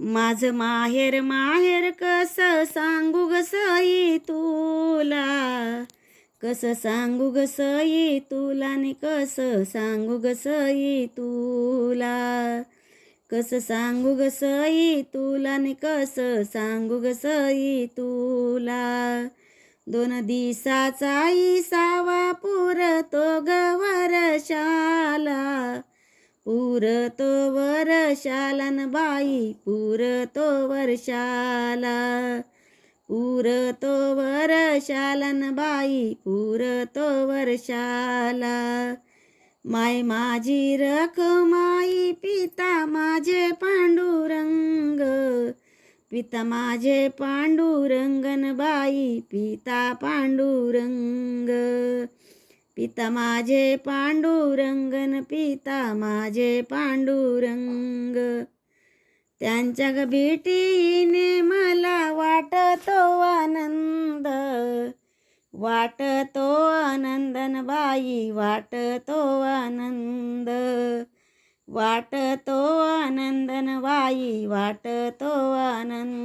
माझं माहेर माहेर कसं सांगू ग सई तुला? कसं सांगू ग सई तुला आणि कसं सांगू ग सई तुला? कसं सांगू ग सई तुला आणि कसं सांगू ग सई तुला? दोन दिसाचा इसावा पुरतो गवा पुरतो वर्षाला न बाई पुरतो वर्षाला पुरतो वर्षाला न बाई पुरतो वर्षाला माय माझी रखमाई पिता माझे पांडुरंग. पिता माझे पांडुरंगन बाई पिता पांडुरंग. पिता माझे पांडुरंगन पिता माझे पांडुरंग. त्यांच्या ग मला वाटतो आनंद वाटतो आनंदन बाई वाटतो आनंद. वाटतो आनंदन बाई वाटतो आनंद.